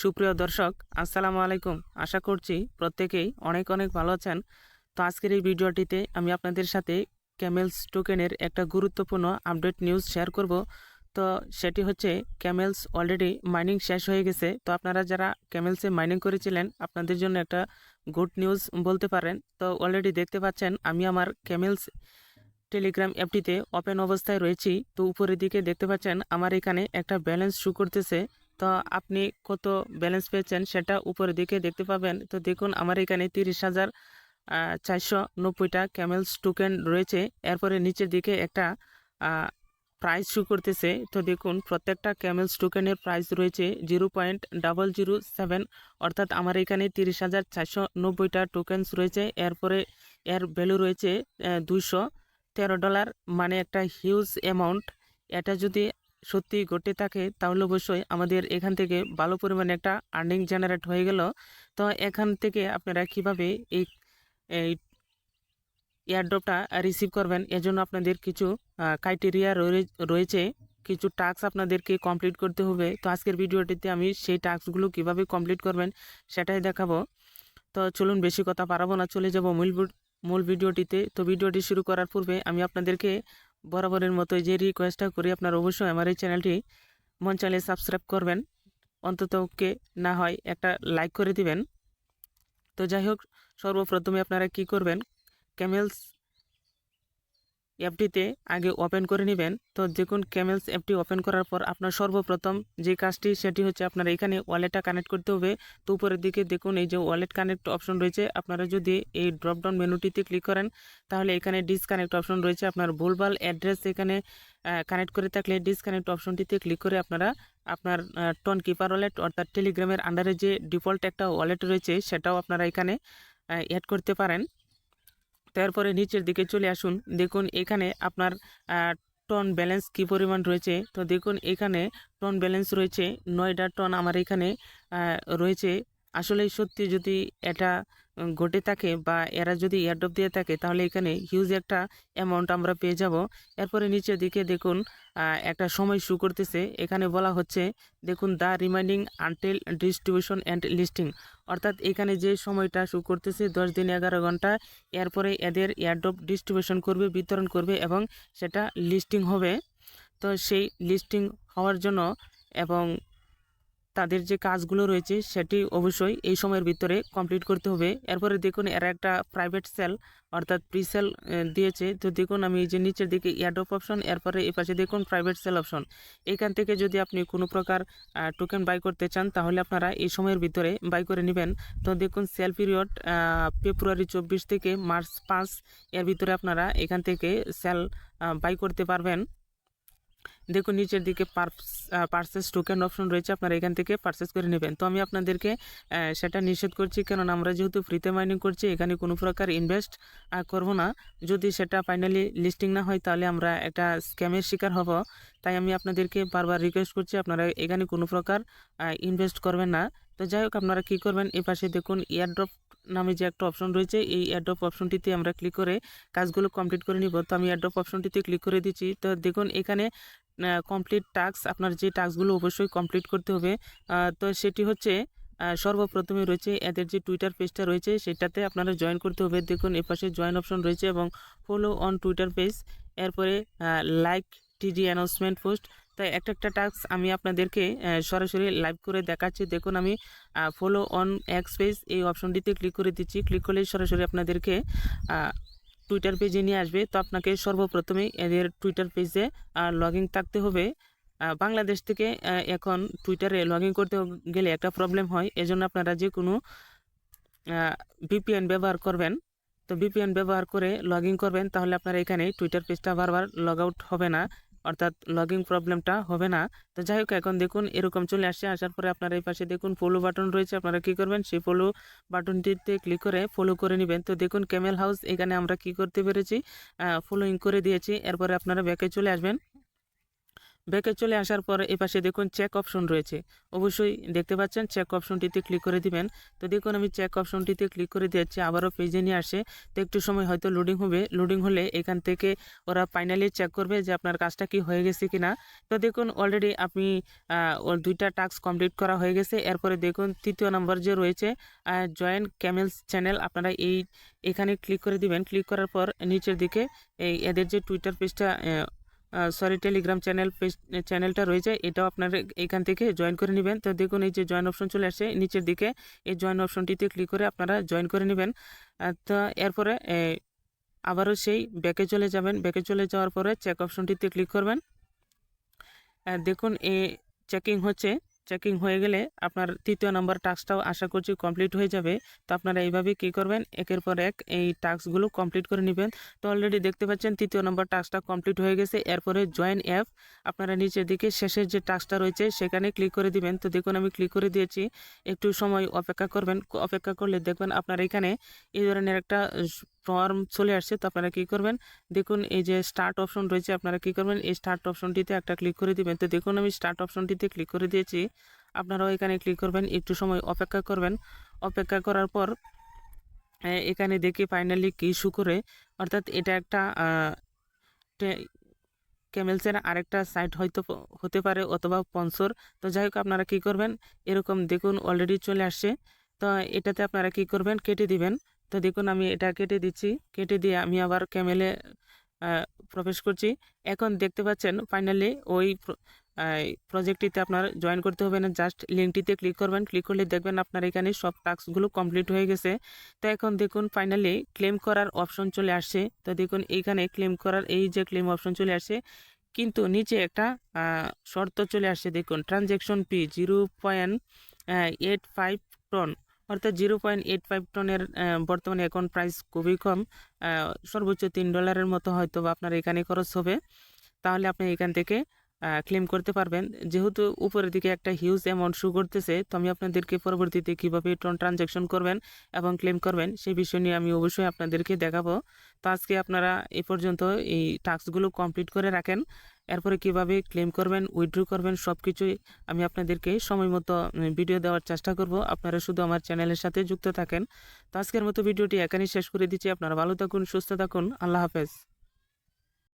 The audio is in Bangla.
সুপ্রিয় দর্শক, আসসালামু আলাইকুম। আশা করছি প্রত্যেকেই অনেক অনেক ভালো আছেন। তো আজকের এই ভিডিওটিতে আমি আপনাদের সাথে ক্যামেলস টোকেনের একটা গুরুত্বপূর্ণ আপডেট নিউজ শেয়ার করব। তো সেটি হচ্ছে ক্যামেলস অলরেডি মাইনিং শেষ হয়ে গেছে। তো আপনারা যারা ক্যামেলসে মাইনিং করেছিলেন, আপনাদের জন্য একটা গুড নিউজ বলতে পারেন। তো অলরেডি দেখতে পাচ্ছেন, আমি আমার ক্যামেলস টেলিগ্রাম অ্যাপটিতে ওপেন অবস্থায় রয়েছি। তো উপরের দিকে দেখতে পাচ্ছেন, আমার এখানে একটা ব্যালেন্স শু করতেছে। তো আপনি কত ব্যালেন্স পেয়েছেন সেটা উপরের দিকে দেখতে পাবেন। তো দেখুন, আমার এখানে তিরিশ হাজার চারশো নব্বইটা ক্যামেলস টোকেন রয়েছে। এরপরে নিচের দিকে একটা প্রাইস শু করতেছে। তো দেখুন, প্রত্যেকটা ক্যামেলস টোকেনের প্রাইস রয়েছে zero point double zero seven অর্থাৎ আমার এখানে তিরিশ হাজার চারশো নব্বইটা টোকেন্স রয়েছে। এরপরে এর ভ্যালু রয়েছে দুইশো তেরো ডলার মানে একটা হিউজ অ্যামাউন্ট এটা যদি সত্যি ঘটে থাকে, তাহলে অবশ্যই আমাদের এখান থেকে ভালো পরিমাণে একটা আর্নিং জেনারেট হয়ে গেল। তো এখান থেকে আপনারা কীভাবে এই এই এয়ারড্রপটা রিসিভ করবেন? এজন্য আপনাদের কিছু ক্রাইটেরিয়া রয়েছে। কিছু টাস্ক আপনাদেরকে কমপ্লিট করতে হবে। তো আজকের ভিডিওটিতে আমি সেই টাস্কগুলো কীভাবে কমপ্লিট করবেন সেটাই দেখাবো। তো চলুন বেশি কথা পারাবো না, চলে যাব মূল মূল ভিডিওটিতে। তো ভিডিওটি শুরু করার পূর্বে আমি আপনাদেরকে বরাবরের মতো যে রিকোয়েস্টটা করি, আপনার অবশ্যই আমার এই চ্যানেলটি মন চাইলে সাবস্ক্রাইব করবেন। অন্তত কে না হয় একটা লাইক করে দিবেন। তো যাই হোক, সর্বপ্রথমে আপনারা কি করবেন? ক্যামেলস অ্যাপটিতে আগে ওপেন করে নেবেন। তো দেখুন ক্যামেলস অ্যাপটি ওপেন করার পর আপনার সর্বপ্রথম যে কাজটি, সেটি হচ্ছে আপনার এখানে ওয়ালেটটা কানেক্ট করতে হবে। তো উপরের দিকে দেখুন, এই যে ওয়ালেট কানেক্ট অপশন রয়েছে। আপনারা যদি এই ড্রপডাউন মেনুটিতে ক্লিক করেন, তাহলে এখানে ডিসকানেক্ট অপশন রয়েছে। আপনার ভুলভাল অ্যাড্রেস এখানে কানেক্ট করে থাকলে ডিসকানেক্ট অপশনটিতে ক্লিক করে আপনারা আপনার টন কিপার ওয়ালেট অর্থাৎ টেলিগ্রামের আন্ডারে যে ডিফল্ট একটা ওয়ালেট রয়েছে, সেটাও আপনারা এখানে অ্যাড করতে পারেন। তারপরে নিচের দিকে চলে আসুন। দেখুন এখানে আপনার টন ব্যালেন্স কি পরিমাণ রয়েছে? তো দেখুন এখানে টন ব্যালেন্স রয়েছে। নয়টা টন আমার এখানে রয়েছে। আসলে সত্যি যদি এটা ঘটে থাকে বা এরা যদি এয়ারড্রপ দিয়ে থাকে, তাহলে এখানে হিউজ একটা অ্যামাউন্ট আমরা পেয়ে যাব। এরপরে নিচের দিকে দেখুন একটা সময় শু করতেছে। এখানে বলা হচ্ছে, দেখুন the reminding until distribution and listing অর্থাৎ এখানে যে সময়টা শু করতেছে, দশ দিন এগারো ঘণ্টা, এরপরে এদের এয়ারড্রপ ডিস্ট্রিবিউশন করবে, বিতরণ করবে এবং সেটা লিস্টিং হবে। তো সেই লিস্টিং হওয়ার জন্য এবং তাদের যে কাজগুলো রয়েছে সেটি অবশ্যই এই সময়ের ভিতরে কমপ্লিট করতে হবে। এরপরে দেখুন, এরা একটা প্রাইভেট সেল অর্থাৎ প্রি সেল দিয়েছে। তো দেখুন, আমি যে নিচের দিকে এয়ারডপ অপশন এরপরে এই পাশে দেখুন প্রাইভেট সেল অপশন এখান থেকে যদি আপনি কোনো প্রকার টোকেন বাই করতে চান, তাহলে আপনারা এই সময়ের ভিতরে বাই করে নেবেন। তো দেখুন সেল পিরিয়ড ফেব্রুয়ারি চব্বিশ থেকে মার্চ পাঁচ, এর ভিতরে আপনারা এখান থেকে সেল বাই করতে পারবেন। দেখুন, নিচের দিকে পার্সেস টোকেন অপশন রয়েছে, আপনারা এখান থেকে পারচেস করে নেবেন। তো আমি আপনাদেরকে সেটা নিষেধ করছি, কেননা আমরা যেহেতু ফ্রিতে মাইনিং করছি, এখানে কোনো প্রকার ইনভেস্ট করব না। যদি সেটা ফাইনালি লিস্টিং না হয়, তাহলে আমরা একটা স্ক্যামের শিকার হব। তাই আমি আপনাদেরকে বারবার রিকোয়েস্ট করছি, আপনারা এখানে কোনো প্রকার ইনভেস্ট করবেন না। তো যাই হোক, আপনারা কী করবেন এই পাশে দেখুন এয়ারড্রপ নামে যে একটা অপশন রয়েছে, এই অ্যাড্রপ অপশনটিতে আমরা ক্লিক করে কাজগুলো কমপ্লিট করে নিব। তো আমি অ্যাড্রপ অপশনটিতে ক্লিক করে দিচ্ছি। তো দেখুন, এখানে কমপ্লিট টাস্ক আপনার যে টাস্কগুলো অবশ্যই কমপ্লিট করতে হবে। তো সেটি হচ্ছে সর্বপ্রথমে রয়েছে এদের যে টুইটার পেজটা রয়েছে, সেটাতে আপনারা জয়েন করতে হবে। দেখুন এপাশে জয়েন অপশন রয়েছে এবং ফলো অন টুইটার পেজ এরপরে লাইক টিডি অ্যানাউন্সমেন্ট পোস্ট তাই একটা একটা টাস্ক আমি আপনাদেরকে সরাসরি লাইভ করে দেখাচ্ছি। দেখুন, আমি ফলো অন এক্স পেজ এই অপশনটিতে ক্লিক করে দিচ্ছি। ক্লিক করলে সরাসরি আপনাদেরকে টুইটার পেজে নিয়ে আসবে। তো আপনাকে সর্বপ্রথমে এদের টুইটার পেজে লগ ইন থাকতে হবে। বাংলাদেশ থেকে এখন টুইটারে লগ করতে গেলে একটা প্রবলেম হয়। এজন্য আপনারা যে কোনো ভিপিএন ব্যবহার করবেন। তো ভিপিএন ব্যবহার করে লগ করবেন। তাহলে আপনারা এখানে টুইটার পেজটা বারবার লগ আউট হবে না। অর্থাৎ লগিং প্রবলেমটা হবে না। তো যাই হোক, এখন দেখুন, এরকম চলে আসছে। আসার পরে আপনার এই পাশে দেখুন ফলো বাটন রয়েছে। আপনারা কি করবেন? সেই ফলো বাটনটিতে ক্লিক করে ফলো করে নেবেন। তো দেখুন ক্যামেল হাউস এখানে আমরা কি করতে পেরেছি? ফলোইং করে দিয়েছি। এরপরে আপনারা ব্যাকে চলে আসবেন। ব্যাকে চলে আসার পর এই পাশে দেখুন চেক অপশন রয়েছে। অবশ্যই দেখতে পাচ্ছেন চেক অপশনটিতে ক্লিক করে দিবেন। তো দেখুন আমি চেক অপশনটিতে ক্লিক করে দিয়েছি, আবারও পেজে নিয়ে আসে। তো একটু সময় হয়তো লোডিং হবে। লোডিং হলে এখান থেকে ওরা ফাইনালি চেক করবে যে আপনার কাজটা কি হয়ে গেছে কিনা। তো দেখুন অলরেডি আপনি দুইটা টাস্ক কমপ্লিট করা হয়ে গেছে। এরপরে দেখুন তৃতীয় নম্বর যে রয়েছে জয়েন্ট ক্যামেলস চ্যানেল আপনারা এই, এখানে ক্লিক করে দিবেন। ক্লিক করার পর নিচের দিকে এই এদের যে টুইটার পেজটা সরি টেলিগ্রাম চ্যানেল পেজ চ্যানেলটা রয়েছে। এটাও আপনারা এখান থেকে জয়েন করে নেবেন। তো দেখুন, এই যে জয়েন অপশন চলে আসে নিচের দিকে। এই জয়েন অপশনটিতে ক্লিক করে আপনারা জয়েন করে নেবেন। তো এরপরে আবারও সেই ব্যাকে চলে যাবেন। ব্যাকে চলে যাওয়ার পরে চেক অপশনটিতে ক্লিক করবেন। দেখুন, এ চেকিং হচ্ছে। চেকিং হয়ে গেলে আপনার তৃতীয় নম্বর টাস্কটাও আশা করছি কমপ্লিট হয়ে যাবে। তো আপনারা এইভাবে কী করবেন? একের পর এক এই টাস্কগুলো কমপ্লিট করে নেবেন। তো অলরেডি দেখতে পাচ্ছেন তৃতীয় নম্বর টাস্কটা কমপ্লিট হয়ে গেছে। এরপরে জয়েন অ্যাপ আপনারা নিচের দিকে শেষের যে টাস্কটা রয়েছে সেখানে ক্লিক করে দিবেন। তো দেখুন আমি ক্লিক করে দিয়েছি। একটু সময় অপেক্ষা করবেন। অপেক্ষা করলে দেখবেন আপনার এখানে এই ধরনের একটা ফর্ম চলে আসছে, তো আপনারা কী করবেন? দেখুন, এই যে স্টার্ট অপশন রয়েছে, আপনারা কী করবেন? এই স্টার্ট অপশনটিতে একটা ক্লিক করে দিবেন। তো দেখুন, আমি স্টার্ট অপশনটিতে ক্লিক করে দিয়েছি। আপনারাও এখানে ক্লিক করবেন, একটু সময় অপেক্ষা করবেন। অপেক্ষা করার পর এখানে দেখি ফাইনালি কি ইস্যু করে। অর্থাৎ এটা একটা ক্যামেলসের আরেকটা সাইট হয়তো হতে পারে অথবা স্পন্সর তো যাই হোক, আপনারা কী করবেন? এরকম দেখুন অলরেডি চলে আসছে। তো এটাতে আপনারা কী করবেন? কেটে দিবেন। তো দেখুন আমি এটা কেটে দিচ্ছি। কেটে দিয়ে আমি আবার ক্যামেলে প্রবেশ করছি। এখন দেখতে পাচ্ছেন ফাইনালি ওই প্রজেক্টটিতে আপনার জয়েন করতে হবে না। জাস্ট লিঙ্কটিতে ক্লিক করবেন। ক্লিক করলে দেখবেন আপনার এখানে সব টাস্কগুলো কমপ্লিট হয়ে গেছে। তো এখন দেখুন ফাইনালি ক্লেম করার অপশন চলে আসছে। তো দেখুন এইখানে ক্লেম করার এই যে ক্লেম অপশন চলে আসছে, কিন্তু নিচে একটা শর্ত চলে আসছে। দেখুন transaction P zero point eight five ton. অর্থাৎ জিরো পয়েন্ট এইট ফাইভ টনের বর্তমানে এখন প্রাইস খুবই কম সর্বোচ্চ তিন ডলারের মতো হয়তো আপনার এখানে খরচ হবে। তাহলে আপনি এখান থেকে ক্লেম করতে পারবেন। যেহেতু উপরের দিকে একটা হিউজ অ্যামাউন্ট শো করতেছে, তো আমি আপনাদেরকে পরবর্তীতে কীভাবে টন ট্রানজ্যাকশন করবেন এবং ক্লেম করবেন সেই বিষয় নিয়ে আমি অবশ্যই আপনাদেরকে দেখাবো। তো আজকে আপনারা এ পর্যন্ত এই টাস্কগুলো কমপ্লিট করে রাখেন। এরপরে কীভাবে ক্লেম করবেন উইথড্র করবেন সব কিছুই আমি আপনাদেরকে সময় মতো ভিডিও দেওয়ার চেষ্টা করব। আপনারা শুধু আমার চ্যানেলের সাথে যুক্ত থাকেন। তো আজকের মতো ভিডিওটি এখানেই শেষ করে দিচ্ছি। আপনারা ভালো থাকুন, সুস্থ থাকুন। আল্লাহ হাফেজ।